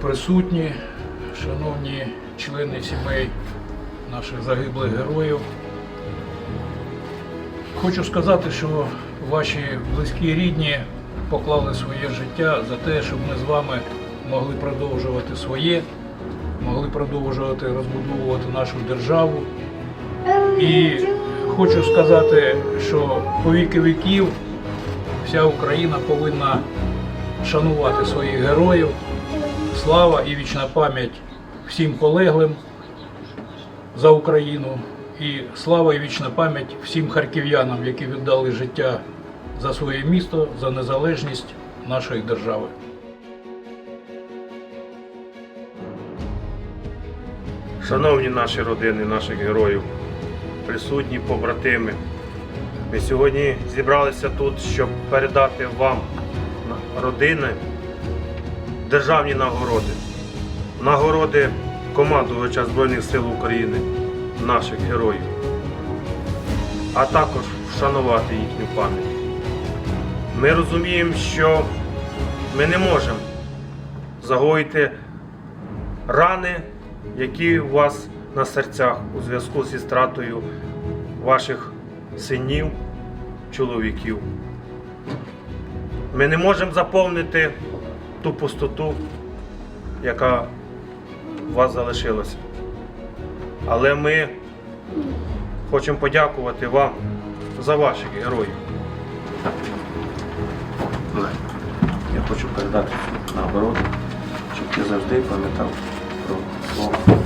присутні, шановні члени сімей наших загиблих героїв. Хочу сказати, що ваші близькі рідні поклали своє життя за те, щоб ми з вами могли продовжувати своє, могли продовжувати розбудовувати нашу державу. І хочу сказати, що по віки віків вся Україна повинна шанувати своїх героїв. Слава і вічна пам'ять всім полеглим за Україну. І слава і вічна пам'ять всім харків'янам, які віддали життя за своє місто, за незалежність нашої держави. Шановні наші родини, наших героїв, присутні побратими, ми сьогодні зібралися тут, щоб передати вам, родини, державні нагороди, нагороди командувача Збройних сил України, наших героїв, а також вшанувати їхню пам'ять. Ми розуміємо, що ми не можемо загоїти рани, які у вас на серцях у зв'язку зі стратою ваших синів, чоловіків. Ми не можемо заповнити ту пустоту, яка у вас залишилася. Але ми хочемо подякувати вам за ваших героїв. Я хочу передати нагороду, щоб ти завжди пам'ятав про свого